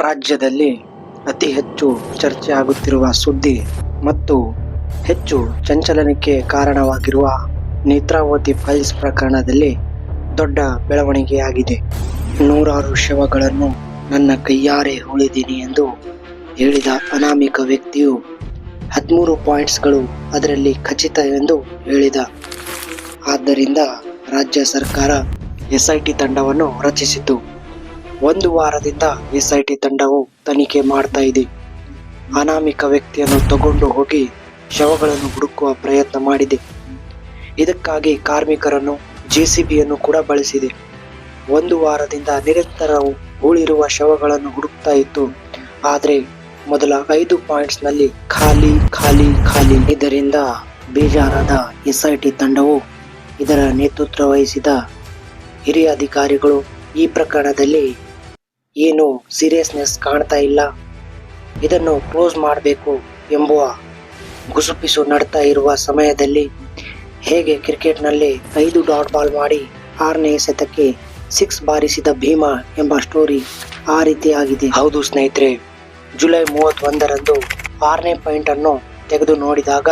ರಾಜ್ಯದಲ್ಲಿ ಅತಿ ಹೆಚ್ಚು ಚರ್ಚೆ ಆಗುತ್ತಿರುವ ಸುದ್ದಿ ಮತ್ತು ಹೆಚ್ಚು ಚಂಚಲನಕ್ಕೆ ಕಾರಣವಾಗಿರುವ ನೇತ್ರಾವತಿ ಫೈಲ್ಸ್ ಪ್ರಕರಣದಲ್ಲಿ ದೊಡ್ಡ ಬೆಳವಣಿಗೆಯಾಗಿದೆ. ನೂರಾರು ಶವಗಳನ್ನು ನನ್ನ ಕೈಯಾರೆ ಉಳಿದೀನಿ ಎಂದು ಹೇಳಿದ ಅನಾಮಿಕ ವ್ಯಕ್ತಿಯು ಹದಿಮೂರು ಪಾಯಿಂಟ್ಸ್ಗಳು ಅದರಲ್ಲಿ ಖಚಿತ ಎಂದು ಹೇಳಿದ. ಆದ್ದರಿಂದ ರಾಜ್ಯ ಸರ್ಕಾರ ಎಸ್ಐಟಿ ತಂಡವನ್ನು ರಚಿಸಿತು. ಒಂದು ವಾರದಿಂದ ಎಸ್ಐಟಿ ತಂಡವು ತನಿಖೆ ಮಾಡ್ತಾ ಇದೆ. ಅನಾಮಿಕ ವ್ಯಕ್ತಿಯನ್ನು ತಗೊಂಡು ಹೋಗಿ ಶವಗಳನ್ನು ಹುಡುಕುವ ಪ್ರಯತ್ನ ಮಾಡಿದೆ. ಇದಕ್ಕಾಗಿ ಕಾರ್ಮಿಕರನ್ನು ಜೆಸಿಬಿಯನ್ನು ಕೂಡ ಬಳಸಿದೆ. ಒಂದು ವಾರದಿಂದ ನಿರಂತರವು ಹೂಳಿರುವ ಶವಗಳನ್ನು ಹುಡುಕ್ತಾ ಇತ್ತು. ಆದರೆ ಮೊದಲ ಐದು ಪಾಯಿಂಟ್ಸ್ನಲ್ಲಿ ಖಾಲಿ ಖಾಲಿ ಖಾಲಿ. ಇದರಿಂದ ಬೇಜಾರಾದ ಎಸ್ಐಟಿ ತಂಡವು ಇದರ ನೇತೃತ್ವ ವಹಿಸಿದ ಹಿರಿಯ ಅಧಿಕಾರಿಗಳು ಈ ಪ್ರಕರಣದಲ್ಲಿ ಏನು ಸೀರಿಯಸ್ನೆಸ್ ಕಾಣ್ತಾ ಇಲ್ಲ. ಇದನ್ನು ಕ್ಲೋಸ್ ಮಾಡಬೇಕು ಎಂಬುವ ಗುಸುಪಿಸು ನಡ್ತಾ ಇರುವ ಸಮಯದಲ್ಲಿ ಹೇಗೆ ಕ್ರಿಕೆಟ್ನಲ್ಲಿ ಐದು ಡಾಟ್ ಬಾಲ್ ಮಾಡಿ ಆರನೇ ಎಸೆತಕ್ಕೆ ಸಿಕ್ಸ್ ಬಾರಿಸಿದ ಭೀಮಾ ಎಂಬ ಸ್ಟೋರಿ ಆ ರೀತಿಯಾಗಿದೆ ಹೌದು ಸ್ನೇಹಿತರೆ, ಜುಲೈ ಮೂವತ್ತೊಂದರಂದು ಆರನೇ ಪಾಯಿಂಟನ್ನು ತೆಗೆದು ನೋಡಿದಾಗ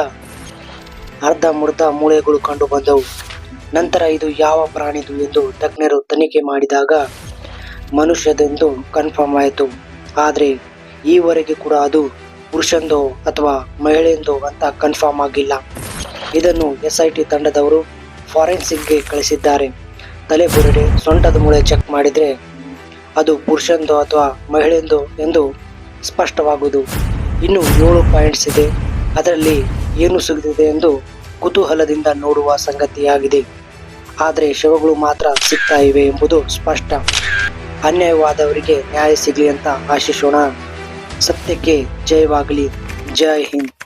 ಅರ್ಧ ಮುರ್ಧ ಮೂಳೆಗಳು ಕಂಡು ಬಂದವು ನಂತರ ಇದು ಯಾವ ಪ್ರಾಣಿದು ಎಂದು ತಜ್ಞರು ತನಿಖೆ ಮಾಡಿದಾಗ ಮನುಷ್ಯದೆಂದು ಕನ್ಫರ್ಮ್ ಆಯಿತು. ಆದರೆ ಈವರೆಗೆ ಕೂಡ ಅದು ಪುರುಷಂದೋ ಅಥವಾ ಮಹಿಳೆಯಂದೋ ಅಂತ ಕನ್ಫರ್ಮ್ ಆಗಿಲ್ಲ. ಇದನ್ನು ಎಸ್ ಐ ಟಿ ತಂಡದವರು ಫಾರೆನ್ಸಿಕ್ಗೆ ಕಳಿಸಿದ್ದಾರೆ. ತಲೆ ಬುರುಡೆ ಸೊಂಟದ ಮೂಳೆ ಚೆಕ್ ಮಾಡಿದರೆ ಅದು ಪುರುಷಂದೋ ಅಥವಾ ಮಹಿಳೆಯಂದೋ ಎಂದು ಸ್ಪಷ್ಟವಾಗುವುದು. ಇನ್ನು ಏಳು ಪಾಯಿಂಟ್ಸ್ ಇದೆ. ಅದರಲ್ಲಿ ಏನು ಸಿಗುತ್ತಿದೆ ಎಂದು ಕುತೂಹಲದಿಂದ ನೋಡುವ ಸಂಗತಿಯಾಗಿದೆ. ಆದರೆ ಶವಗಳು ಮಾತ್ರ ಸಿಗ್ತಾ ಇವೆ ಎಂಬುದು ಸ್ಪಷ್ಟ. ಅನ್ಯಾಯವಾದವರಿಗೆ ನ್ಯಾಯ ಸಿಗಲಿ ಅಂತ ಆಶಿಸೋಣ. ಸತ್ಯಕ್ಕೆ ಜಯವಾಗಲಿ. ಜೈ ಹಿಂದ್.